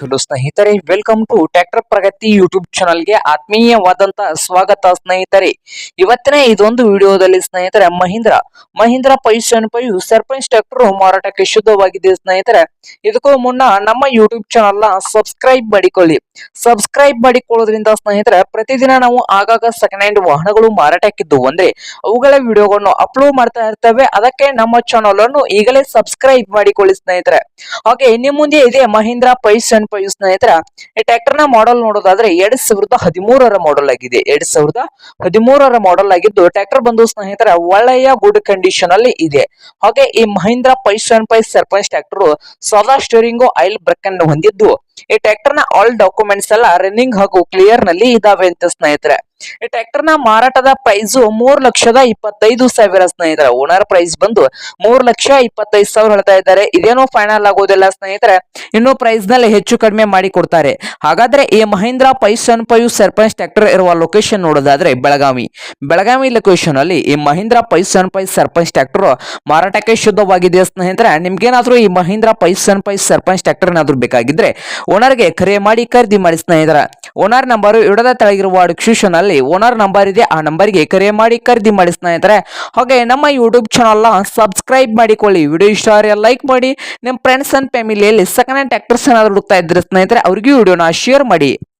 Hello ಸ್ನೇಹಿತರೆ welcome to tractor Pragati YouTube ಚಾನಲ್ಗೆ ಆತ್ಮೀಯವಾದಂತ ಸ್ವಾಗತ ಸ್ನೇಹಿತರೆ. ಇವತ್ತಿನ ಇದೊಂದು ವಿಡಿಯೋದಲ್ಲಿ ಸ್ನೇಹಿತರೆ, ಮಹೀಂದ್ರ ಮಹೀಂದ್ರ ಪೈಸನ್ ಪೈ ಸರ್ಪಂಚ್ ಟ್ರ್ಯಾಕ್ಟರ್ ಮಾರಾಟಕ್ಕೆ ಶುದ್ಧವಾಗಿದೆ ಸ್ನೇಹಿತರೆ. ಇದಕ್ಕೂ ಮುನ್ನ ನಮ್ಮ ಯೂಟ್ಯೂಬ್ ಚಾನಲ್ನ ಸಬ್ಸ್ಕ್ರೈಬ್ ಮಾಡಿಕೊಳ್ಳಿ. ಸಬ್ಸ್ಕ್ರೈಬ್ ಮಾಡಿಕೊಳ್ಳೋದ್ರಿಂದ ಸ್ನೇಹಿತರೆ, ಪ್ರತಿದಿನ ನಾವು ಆಗಾಗ ಸೆಕೆಂಡ್ ಹ್ಯಾಂಡ್ ವಾಹನಗಳು ಮಾರಾಟಕ್ಕಿದ್ದು ಅಂದ್ರೆ ಅವುಗಳ ವಿಡಿಯೋಗಳನ್ನು ಅಪ್ಲೋಡ್ ಮಾಡ್ತಾ ಇರ್ತವೆ. ಅದಕ್ಕೆ ನಮ್ಮ ಚಾನಲ್ ಅನ್ನು ಈಗಲೇ ಸಬ್ಸ್ಕ್ರೈಬ್ ಮಾಡಿಕೊಳ್ಳಿ ಸ್ನೇಹಿತರೆ. ಹಾಗೆ ನಿಮ್ಮ ಮುಂದೆ ಇದೆ ಮಹೀಂದ್ರ ಪೈಸ್ ಅಂಡ್ ಪೈ ಸ್ನೇಹಿತರ, ಈ ಟ್ರ್ಯಾಕ್ಟರ್ನ ಮಾಡೆಲ್ ನೋಡೋದಾದ್ರೆ ಎರಡ್ ಸಾವಿರದ ಹದಿಮೂರರ ಮಾಡೆಲ್ ಆಗಿದೆ. ಎರಡ್ ಸಾವಿರದ ಹದಿಮೂರರ ಮಾಡೆಲ್ ಆಗಿದ್ದು ಟ್ರ್ಯಾಕ್ಟರ್ ಬಂದು ಸ್ನೇಹಿತರ ಒಳ್ಳೆಯ ಗುಡ್ ಕಂಡೀಷನ್ ಅಲ್ಲಿ ಇದೆ. ಹಾಗೆ ಈ ಮಹೀಂದ್ರ ಪೈಸ್ ಅಂಡ್ ಪೈಸ್ ಸರ್ಪಂಚ್ ಟ್ರ್ಯಾಕ್ಟರ್ ಸದಾ ಸ್ಟೇರಿಂಗು ಆಯಿಲ್ ಬ್ರೇಕ್ ಅನ್ನು ಹೊಂದಿದ್ದು ಈ ಟ್ರ್ಯಾಕ್ಟರ್ನ ಆಲ್ ಡಾಕ್ಯುಮೆಂಟ್ಸ್ ಎಲ್ಲ ರನ್ನಿಂಗ್ ಹಾಗೂ ಕ್ಲಿಯರ್ನಲ್ಲಿ ಇದಾವೆ ಅಂತ ಸ್ನೇಹಿತರೆ. ಈ ಟ್ರ್ಯಾಕ್ಟರ್ನ ಮಾರಾಟದ ಪ್ರೈಸ್ ಮೂರ್ ಲಕ್ಷದ ಇಪ್ಪತ್ತೈದು ಸಾವಿರ ಸ್ನೇಹಿತರೆ. ಓನರ್ ಪ್ರೈಸ್ ಬಂದು ಮೂರ್ ಲಕ್ಷ ಇಪ್ಪತ್ತೈದು ಸಾವಿರ ಹೇಳ್ತಾ ಇದ್ದಾರೆ. ಇದೇನೋ ಫೈನಲ್ ಆಗೋದಿಲ್ಲ ಸ್ನೇಹಿತರೆ. ಇನ್ನು ಪ್ರೈಸ್ನಲ್ಲಿ ಹೆಚ್ಚು ಕಡಿಮೆ ಮಾಡಿ ಕೊಡ್ತಾರೆ. ಹಾಗಾದ್ರೆ ಈ ಮಹೀಂದ್ರ ಪೈಸನ್ ಪೈ ಸರ್ಪಂಚ್ ಟ್ರ್ಯಾಕ್ಟರ್ ಇರುವ ಲೊಕೇಶನ್ ನೋಡೋದಾದ್ರೆ ಬೆಳಗಾವಿ. ಬೆಳಗಾವಿ ಲೊಕೇಶನ್ ಅಲ್ಲಿ ಈ ಮಹೀಂದ್ರ ಪೈಸನ್ ಪೈ ಸರ್ಪಂಚ್ ಟ್ರ್ಯಾಕ್ಟರ್ ಮಾರಾಟಕ್ಕೆ ಶುದ್ಧವಾಗಿದೆ ಸ್ನೇಹಿತರೆ? ನಿಮ್ಗೇನಾದ್ರೂ ಈ ಮಹೀಂದ್ರ ಪೈಸನ್ ಪೈ ಸರ್ಪಂಚ್ ಟ್ರ್ಯಾಕ್ಟರ್ ಏನಾದ್ರೂ ಬೇಕಾಗಿದ್ರೆ ಓನರ್ಗೆ ಕರೆ ಮಾಡಿ ಖರೀದಿ ಮಾಡಿ ಸ್ನೇಹಿತರ. ಓನರ್ ನಂಬರ್ ಇಡದ ತೆಳಗಿರುವ ಡಿಸ್ಕ್ರಿಪ್ಷನ್ ಅಲ್ಲಿ ಓನರ್ ನಂಬರ್ ಇದೆ, ಆ ನಂಬರ್ಗೆ ಕರೆ ಮಾಡಿ ಖರೀದಿ ಮಾಡಿ ಸ್ನೇಹಿತರೆ. ಹಾಗೆ ನಮ್ಮ ಯೂಟ್ಯೂಬ್ ಚಾನಲ್ನ ಸಬ್ಸ್ಕ್ರೈಬ್ ಮಾಡಿಕೊಳ್ಳಿ. ವಿಡಿಯೋ ಇಷ್ಟ ಲೈಕ್ ಮಾಡಿ. ನಿಮ್ಮ ಫ್ರೆಂಡ್ಸ್ ಅಂಡ್ ಫ್ಯಾಮಿಲಿಯಲ್ಲಿ ಸೆಕೆಂಡ್ ಹ್ಯಾಂಡ್ ಟ್ರ್ಯಾಕ್ಟರ್ಸ್ ಏನಾದ್ರು ಹುಡುಕ್ತಾ ಇದ್ರೆ ಸ್ನೇಹಿತರೆ, ಅವ್ರಿಗೂ ವಿಡಿಯೋನ ಶೇರ್ ಮಾಡಿ.